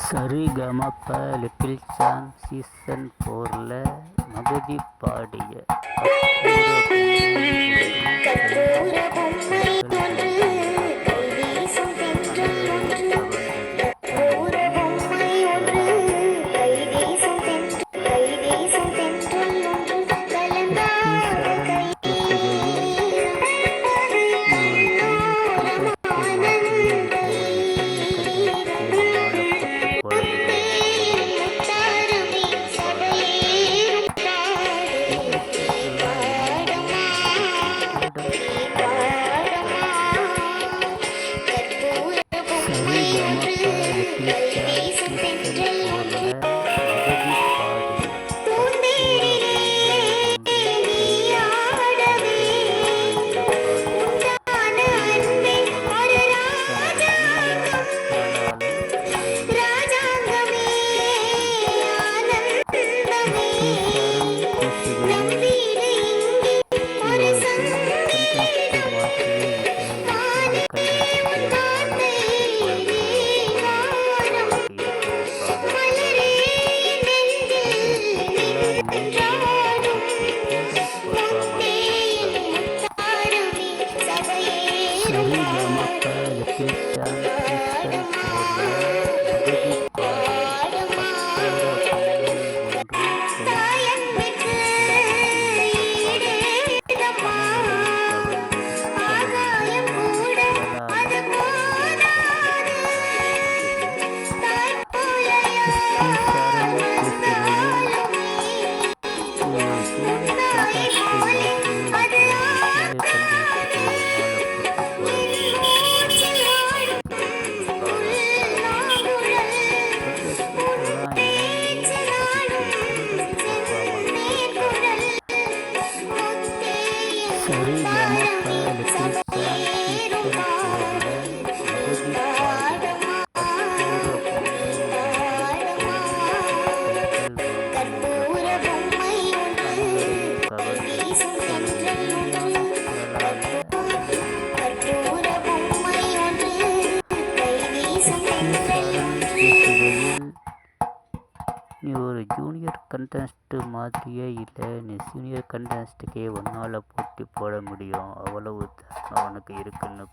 சரிகமப little song season ஃபோரில் மகதி பாடிய Good. Sahila Mata Krishna Krishna Krishna i'm sorry grandma. ஒரு junior contest மாதிரியே இல்லை. நீ சீனியர் கண்டஸ்ட்டுக்கே உன்னால் போட்டி போட முடியும். அவ்வளவு அவனுக்கு இருக்குன்னு